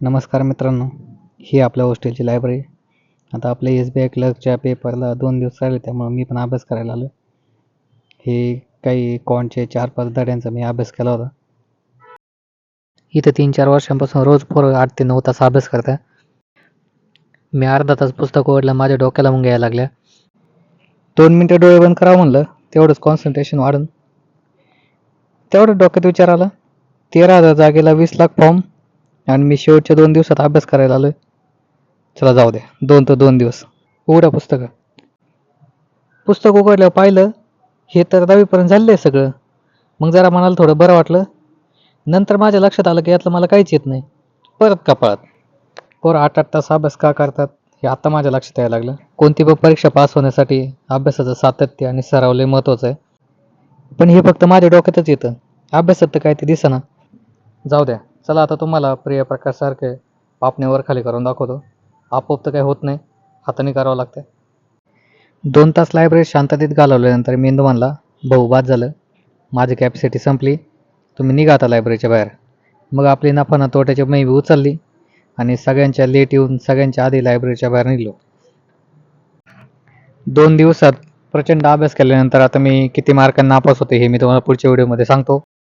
नमस्कार मित्रांनो ही आपल्या हॉस्टेलची लायब्ररी आता आपल्या एस बी आय क्लर्कच्या पेपरला दोन दिवस राहिले त्यामुळे मी पण अभ्यास करायला आलो हे काही कॉनचे चार पाच धड्यांचा मी अभ्यास केला होता. इथं तीन चार वर्षांपासून रोज पोरं आठ ते नऊ तास अभ्यास करता मी अर्धा तास पुस्तक ओढलं माझ्या डोक्याला मग यायला लागल्या. दोन मिनटं डोळे बंद करावं म्हणलं तेवढंच कॉन्सन्ट्रेशन वाढून. तेवढं डोक्यात विचार आला तेरा हजार जागेला वीस लाख फॉर्म आणि मी शेवटच्या दोन दिवसात अभ्यास करायला आलोय. चला जाऊ द्या. दोन तर दोन दिवस. उघडा पुस्तकं. पुस्तक उघडल्यावर पाहिलं हे तर दहावीपर्यंत झालेलं आहे सगळं. मग जरा मनाला थोडं बरं वाटलं. नंतर माझ्या लक्षात आलं की यातलं मला काहीच येत नाही. परत कपाळात. पोरं आठ आठ तास अभ्यास का करतात हे आता माझ्या लक्षात यायला लागलं. कोणती पण परीक्षा पास होण्यासाठी अभ्यासाचं सातत्य आणि सराव लय महत्त्वाचं आहे. पण हे फक्त माझ्या डोक्यातच येतं. अभ्यासात तर काय ते दिसेना. जाऊ द्या. चला आता तुम्हाला प्रिय प्रकाशसारखे वर खाली करून दाखवतो. आपोआप तर काही होत नाही. हाताने करावं लागतं दोन तास लायब्ररीत शांततेत घालवल्यानंतर मेंदू म्हणला भाऊ बाद झालं. माझी कॅपॅसिटी संपली. तुम्ही निघा आता लायब्ररीच्या बाहेर. मग आपली नफा ना तोट्याची मैबी उचलली आणि सगळ्यांच्या लेट येऊन सगळ्यांच्या आधी लायब्ररीच्या बाहेर निघलो. दोन दिवसात प्रचंड अभ्यास केल्यानंतर आता मी किती मार्कांना नापास होते हे मी तुम्हाला पुढच्या व्हिडिओमध्ये सांगतो.